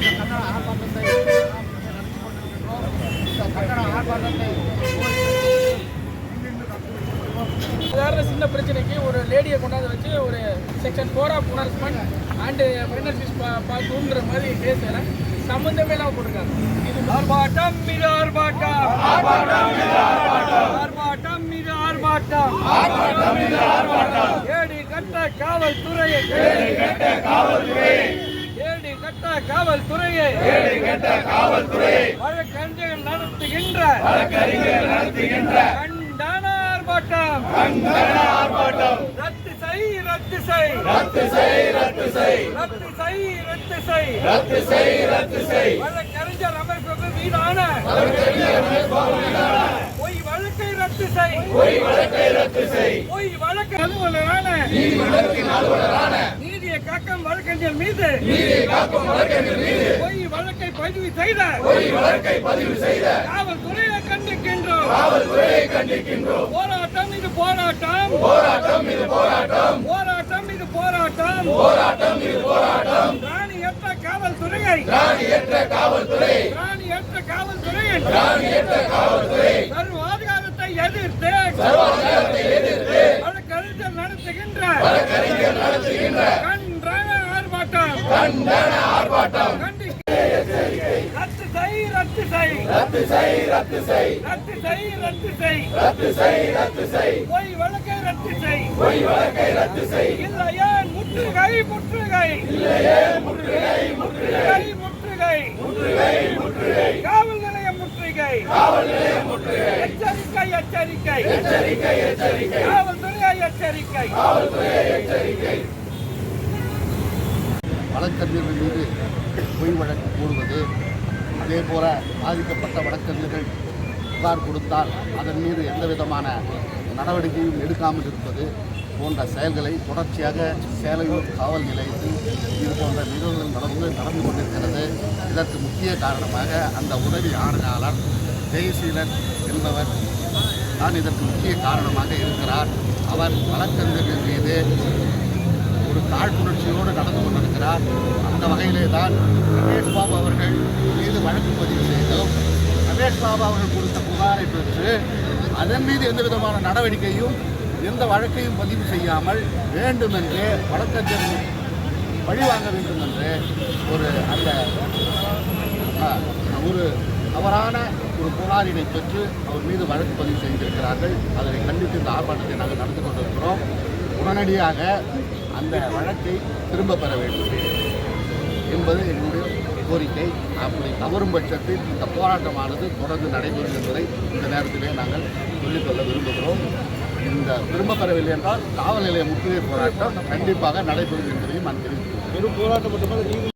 கட்டண ஆர்ப்பாட்டத்தை நடத்தி கொண்டிருக்கின்றோம் இந்த கட்டண சின்ன பிரச்சனைக்கு ஒரு லேடியை கொண்டாந்து வச்சு ஒரு section four of punishment and பிரினர்ஷிப் பார்க்குங்கிற மாதிரி கேஸில் சம்மந்தமே இல்லாமல் போட்டிருக்காங்க. இது ஆர்ப்பாட்டம் இது ஆர்ப்பாட்டம். ஆர்ப்பாட்டம் இது ஆர்ப்பாட்டம். ஆர்ப்பாட்டம் இது ஆர்ப்பாட்டம். ஏடி கட்ட காவல்துறையை. ஏடி கட்ட காவல்துறையை. கட்ட காவல்துறையை கட்ட காவல்துறையை வழக்கறிஞர்கள் நடத்துகின்ற வழக்கறிஞர்கள் நடத்துகின்ற கண்டன ஆர்ப்பாட்டம். கண்டன ஆர்ப்பாட்டம். ரத்து செய் ரத்து செய். ரத்து செய் ரத்து செய். ரத்து செய் ரத்து செய். ரத்து செய் ரத்து செய். வழக்கறிஞர் அமைப்புக்கு மீதான பொய் வழக்கை ரத்து செய் பொய் வழக்கை ரத்து செய். பொய் வழக்கு அலுவலரான நீதி வழக்கின் அலுவலரான நீதியை காக்கும் வழக்கறிஞர் மீது. நீதியை காக்கும் வழக்கறிஞர் மீது. பொய் வழக்கை பதிவு செய்த. பொய் வழக்கை பதிவு செய்த. காவல்துறையை கண்டிக்கின்றோம். காவல்துறையை கண்டிக்கின்றோம். போராட்டம் இது போராட்டம். போராட்டம் இது போராட்டம். போராட்டம் இது போராட்டம். போராட்டம் இது போராட்டம். ராணியற்ற காவல்துறையை. ராணியற்ற காவல்துறை. ராணியற்ற காவல்துறையை. ராணியற்ற காவல்துறை. நடத்துகின்ற கண்டன ஆர்ப்பாட்டம். கண்டன ஆர்ப்பாட்டம். ரத்து செய் ரத்து செய். ரத்து செய் ரத்து செய். ரத்து செய் ரத்து செய். ரத்து செய் ரத்து செய். பொய் வழக்கை ரத்து செய். பொய் வழக்கை ரத்து செய். இல்லையே முற்றுகை முற்றுகை. இல்லையே முற்றுகை முற்றுகை முற்றுகை முற்றுகை காவல் நிலைய முற்றுகை காவல் நிலைய முற்றுகை எச்சரிக்கை. எச்சரிக்கை எச்சரிக்கை. காவல்துறை எச்சரிக்கை. காவல்துறை எச்சரிக்கை. வழக்கறிஞர்கள் மீது பொய் வழக்கு போடுவது அதே போல பாதிக்கப்பட்ட வழக்கறிஞர்கள் புகார் கொடுத்தால் அதன் மீது எந்த விதமான நடவடிக்கையும் எடுக்காமல் இருப்பது போன்ற செயல்களை தொடர்ச்சியாக சேலையூர் காவல் நிலையத்தில் இது போன்ற நிகழ்வுகள் நடந்து நடந்து கொண்டிருக்கிறது. இதற்கு முக்கிய காரணமாக அந்த உதவி ஆணையாளர் ஜெயசீலன் என்பவர் தான் இதற்கு முக்கிய காரணமாக இருக்கிறார். அவர் வழக்கறிஞர்கள் மீது ஒரு காழ்ப்புணர்ச்சியோடு நடந்து கொண்டிருக்கிறார். அந்த வகையிலே தான் ரமேஷ் பாபு அவர்கள் மீது வழக்கு பதிவு செய்தோம் ரமேஷ் பாபு அவர்கள் கொடுத்த புகாரை பெற்று அதன் மீது எந்த விதமான நடவடிக்கையும் எந்த வழக்கையும் பதிவு செய்யாமல் வேண்டுமென்றே வழக்கறிஞர் பழிவாங்க வேண்டும் என்று ஒரு அந்த ஒரு தவறான ஒரு புகாரினை பெற்று அவர் மீது வழக்கு பதிவு செய்திருக்கிறார்கள். அதனை கண்டித்து இந்த ஆர்ப்பாட்டத்தை நாங்கள் நடந்து கொண்டிருக்கிறோம். உடனடியாக அந்த வழக்கை திரும்ப பெற வேண்டும் என்பது எங்களுடைய கோரிக்கை. அப்படி தவறும் பட்சத்தில் இந்த போராட்டமானது தொடர்ந்து நடைபெறும் என்பதை இந்த நேரத்திலே நாங்கள் சொல்லிக்கொள்ள விரும்புகிறோம். இந்த திரும்ப பெறவில்லை என்றால் காவல் நிலைய முற்றுகை போராட்டம் கண்டிப்பாக நடைபெறும் என்பதையும் நான் தெரிவித்துள்ளேன் பெரும் போராட்டம் மட்டுமல்ல